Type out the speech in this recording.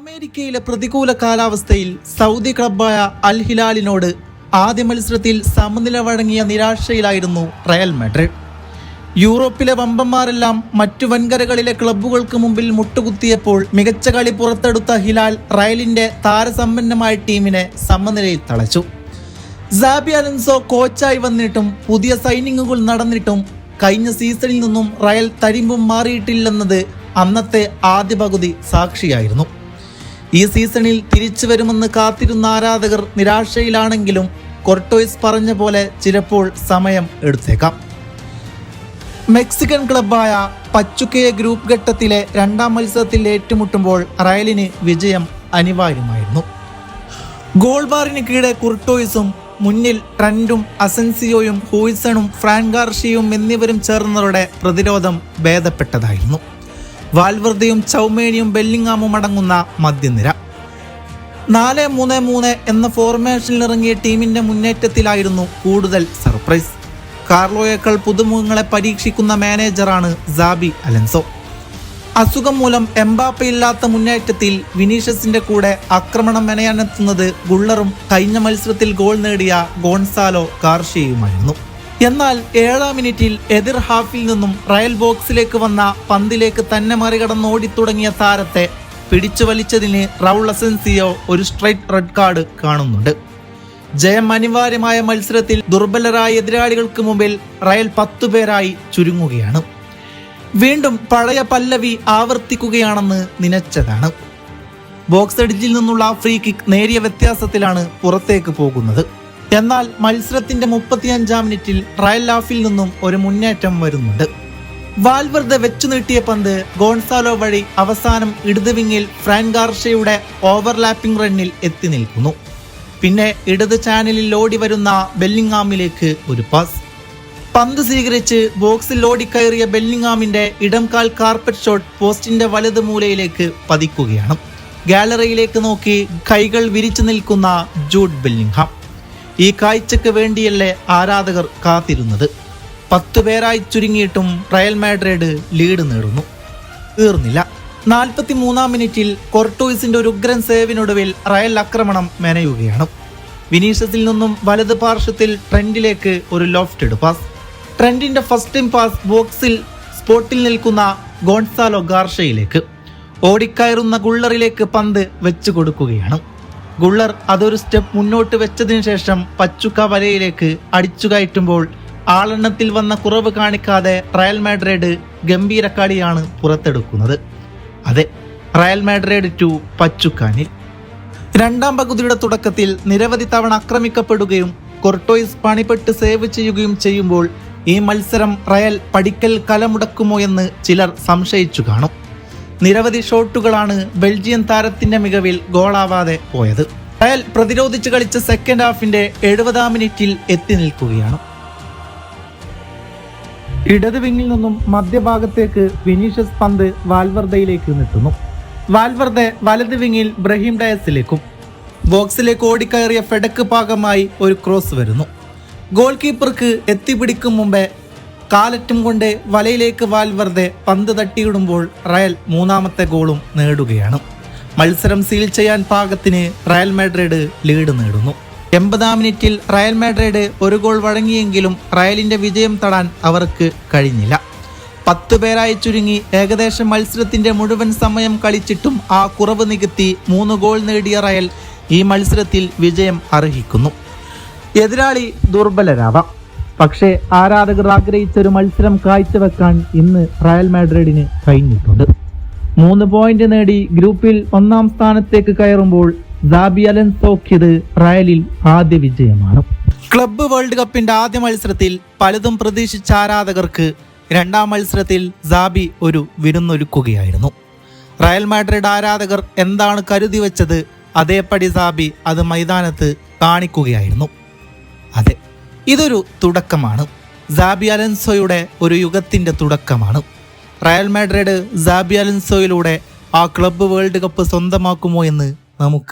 അമേരിക്കയിലെ പ്രതികൂല കാലാവസ്ഥയിൽ സൗദി ക്ലബായ അൽ ഹിലാലിനോട് ആദ്യ മത്സരത്തിൽ സമനില വഴങ്ങിയ നിരാശയിലായിരുന്നു റയൽ മാഡ്രിഡ്. യൂറോപ്പിലെ വമ്പന്മാരെല്ലാം മറ്റു വൻകരകളിലെ ക്ലബ്ബുകൾക്ക് മുമ്പിൽ മുട്ടുകുത്തിയപ്പോൾ മികച്ച കളി പുറത്തെടുത്ത ഹിലാൽ റയലിന്റെ താരസമ്പന്നമായ ടീമിനെ സമനിലയിൽ തളച്ചു. സാബി അലൻസോ കോച്ചായി വന്നിട്ടും പുതിയ സൈനിങ്ങുകൾ നടന്നിട്ടും കഴിഞ്ഞ സീസണിൽ നിന്നും റയൽ തരിമ്പും മാറിയിട്ടില്ലെന്നത് അന്നത്തെ ആദ്യ പകുതി സാക്ഷിയായിരുന്നു. ഈ സീസണിൽ തിരിച്ചു വരുമെന്ന് കാത്തിരുന്ന ആരാധകർ നിരാശയിലാണെങ്കിലും കൊർട്ടോയ്സ് പറഞ്ഞ പോലെ ചിലപ്പോൾ സമയം എടുത്തേക്കാം. മെക്സിക്കൻ ക്ലബായ പച്ചുക്കയ ഗ്രൂപ്പ് ഘട്ടത്തിലെ രണ്ടാം മത്സരത്തിൽ ഏറ്റുമുട്ടുമ്പോൾ റയലിന് വിജയം അനിവാര്യമായിരുന്നു. ഗോൾ ബാറിന് കീഴെ കുർട്ടോയ്സും മുന്നിൽ ട്രൻഡും അസൻസിയോയും ഹൂയിസണും ഫ്രാൻകാർഷിയും എന്നിവരും ചേർന്നവരുടെ പ്രതിരോധം ഭേദപ്പെട്ടതായിരുന്നു. വാൽവർദയും ചൗമേനിയും ബെല്ലിങ്ങാമും അടങ്ങുന്ന മധ്യനിര നാല് മൂന്ന് മൂന്ന് എന്ന ഫോർമേഷനിൽ ഇറങ്ങിയ ടീമിന്റെ മുന്നേറ്റത്തിലായിരുന്നു കൂടുതൽ സർപ്രൈസ്. കാർലോയേക്കാൾ പുതുമുഖങ്ങളെ പരീക്ഷിക്കുന്ന മാനേജറാണ് സാബി അലൻസോ. അസുഖം മൂലം എംബാപ്പയില്ലാത്ത മുന്നേറ്റത്തിൽ വിനീഷ്യസിന്റെ കൂടെ ആക്രമണം മെനയാനെത്തുന്നത് ഗുള്ളറും കഴിഞ്ഞ മത്സരത്തിൽ ഗോൾ നേടിയ ഗോൺസാലോ കാർഷിയുമായിരുന്നു. എന്നാൽ ഏഴാം മിനിറ്റിൽ എതിർ ഹാഫിൽ നിന്നും റയൽ ബോക്സിലേക്ക് വന്ന പന്തിലേക്ക് തന്നെ മറികടന്ന് ഓടിത്തുടങ്ങിയ താരത്തെ പിടിച്ചു വലിച്ചതിന് റൗൾ അസൻസിയോ ഒരു സ്ട്രൈറ്റ് റെഡ് കാർഡ് കാണുന്നുണ്ട്. ജയം അനിവാര്യമായ മത്സരത്തിൽ ദുർബലരായ എതിരാളികൾക്ക് മുമ്പിൽ റയൽ പത്തുപേരായി ചുരുങ്ങുകയാണ്. വീണ്ടും പഴയ പല്ലവി ആവർത്തിക്കുകയാണെന്ന് നിനച്ചതാണ് ബോക്സ് എഡിജിൽ നിന്നുള്ള ഫ്രീ കിക്ക് നേരിയ വ്യത്യാസത്തിലാണ് പുറത്തേക്ക് പോകുന്നത്. എന്നാൽ മത്സരത്തിന്റെ മുപ്പത്തിയഞ്ചാം മിനിറ്റിൽ റയൽ ലാഫിൽ നിന്നും ഒരു മുന്നേറ്റം വരുന്നുണ്ട്. വാൽവർദ്ധ വെച്ചു നീട്ടിയ പന്ത് ഗോൺസാലോ വഴി അവസാനം ഇടത് വിങ്ങിൽ ഫ്രാൻ ഗാർഷയുടെ ഓവർലാപ്പിംഗ് റണ്ണിൽ എത്തി നിൽക്കുന്നു. പിന്നെ ഇടത് ചാനലിൽ ഓടി വരുന്ന ബെല്ലിങ്ങാമിലേക്ക് ഒരു പാസ്. പന്ത് സ്വീകരിച്ച് ബോക്സിൽ ഓടിക്കയറിയ ബെല്ലിങ്ങാമിന്റെ ഇടംകാൽ കാർപ്പറ്റ് ഷോട്ട് പോസ്റ്റിന്റെ വലത് മൂലയിലേക്ക് പതിക്കുകയാണ്. ഗാലറിയിലേക്ക് നോക്കി കൈകൾ വിരിച്ചു നിൽക്കുന്ന ജൂഡ് ബെല്ലിംഗ്ഹാം ഈ കാഴ്ചക്ക് വേണ്ടിയല്ലേ ആരാധകർ കാത്തിരുന്നത്? പേരായി ചുരുങ്ങിയിട്ടും റയൽ മാഡ്രിഡ് ലീഡ് നേടുന്നു. തീർന്നില്ല. നാൽപ്പത്തി മൂന്നാം മിനിറ്റിൽ കൊർട്ടോയിസിന്റെ ഒരു ഉഗ്രൻ സേവിനൊടുവിൽ റയൽ ആക്രമണം മെനയുകയാണ്. വിനീഷ്യസിൽ നിന്നും വലത് പാർശ്വത്തിൽ ട്രെൻഡിലേക്ക് ഒരു ലോഫ്റ്റഡ് പാസ്. ട്രെൻഡിന്റെ ഫസ്റ്റ് ടൈം പാസ് ബോക്സിൽ സ്പോട്ടിൽ നിൽക്കുന്ന ഗോൺസാലോ ഗാർഷയിലേക്ക്. ഓടിക്കയറുന്ന ഗുള്ളറിലേക്ക് പന്ത് വെച്ചു കൊടുക്കുകയാണ് ഗുള്ളർ അതൊരു സ്റ്റെപ്പ് മുന്നോട്ട് വെച്ചതിനു ശേഷം പച്ചുക്ക വലയിലേക്ക് അടിച്ചു കയറ്റുമ്പോൾ ആളെണ്ണത്തിൽ വന്ന കുറവ് കാണിക്കാതെ റയൽ മാഡ്രിഡ് ഗംഭീര കളിയാണ് പുറത്തെടുക്കുന്നത്. അതെ റയൽ മാഡ്രിഡ് ടു പച്ചുക്കാനിൽ. രണ്ടാം പകുതിയുടെ തുടക്കത്തിൽ നിരവധി തവണ ആക്രമിക്കപ്പെടുകയും കൊർട്ടോയിസ് പണിപ്പെട്ട് സേവ് ചെയ്യുകയും ചെയ്യുമ്പോൾ ഈ മത്സരം റയൽ പടിക്കൽ കലമുടക്കുമോ എന്ന് ചിലർ സംശയിച്ചു കാണും. നിരവധി ഷോട്ടുകളാണ് ബെൽജിയൻ താരത്തിന്റെ മികവിൽ ഗോളാവാതെ പോയത്. റയൽ പ്രതിരോധിച്ച് കളിച്ച സെക്കൻഡ് ഹാഫിന്റെ എഴുപതാം മിനിറ്റിൽ എത്തി നിൽക്കുകയാണ്. ഇടത് വിങ്ങിൽ നിന്നും മധ്യഭാഗത്തേക്ക് വിനീഷ്യസ് പന്ത് വാൽവർദയിലേക്ക് നീട്ടുന്നു. വാൽവർദ വലത് വിങ്ങിൽ ബ്രഹീം ഡയസിലേക്കും. ബോക്സിലേക്ക് ഓടിക്കയറിയ ഫെഡക്ക് ഭാഗമായി ഒരു ക്രോസ് വരുന്നു. ഗോൾ കീപ്പർക്ക് എത്തിപ്പിടിക്കും മുമ്പേ കാലറ്റും കൊണ്ട് വലയിലേക്ക് വാൽവർദെ പന്ത് തട്ടിയിടുമ്പോൾ റയൽ മൂന്നാമത്തെ ഗോളും നേടുകയാണ്. മത്സരം സീൽ ചെയ്യാൻ പാകത്തിന് റയൽ മാഡ്രിഡ് ലീഡ് നേടുന്നു. എൺപതാം മിനിറ്റിൽ റയൽ മാഡ്രിഡ് ഒരു ഗോൾ വഴങ്ങിയെങ്കിലും റയലിന്റെ വിജയം തടാൻ അവർക്ക് കഴിഞ്ഞില്ല. പത്ത് പേരായി ചുരുങ്ങി ഏകദേശം മത്സരത്തിന്റെ മുഴുവൻ സമയം കളിച്ചിട്ടും ആ കുറവ് നികത്തി മൂന്ന് ഗോൾ നേടിയ റയൽ ഈ മത്സരത്തിൽ വിജയം അർഹിക്കുന്നു. എതിരാളി ദുർബലരാവാം. പക്ഷേ ആരാധകർ ആഗ്രഹിച്ച ഒരു മത്സരം കാഴ്ചവെക്കാൻ ഇന്ന് റയൽ മാഡ്രിഡിന് കഴിഞ്ഞിട്ടുണ്ട്. മൂന്ന് പോയിന്റ് നേടി ഗ്രൂപ്പിൽ ഒന്നാം സ്ഥാനത്തേക്ക് കയറുമ്പോൾ സാബി റയലിൽ ആദ്യ വിജയമാണ്. ക്ലബ്ബ് വേൾഡ് കപ്പിന്റെ ആദ്യ മത്സരത്തിൽ പലതും പ്രതീക്ഷിച്ച ആരാധകർക്ക് രണ്ടാം മത്സരത്തിൽ സാബി ഒരു വിരുന്നൊരുക്കുകയായിരുന്നു. റയൽ മാഡ്രിഡ് ആരാധകർ എന്താണ് കരുതി വെച്ചത് അതേപടി സാബി അത് മൈതാനത്ത് കാണിക്കുകയായിരുന്നു. അതെ ഇതൊരു തുടക്കമാണ്. സാബി അലൻസോയുടെ ഒരു യുഗത്തിന്റെ തുടക്കമാണ്. റയൽ മാഡ്രിഡ് സാബി അലൻസോയിലൂടെ ആ ക്ലബ്ബ് വേൾഡ് കപ്പ് സ്വന്തമാക്കുമോ എന്ന് നമുക്ക്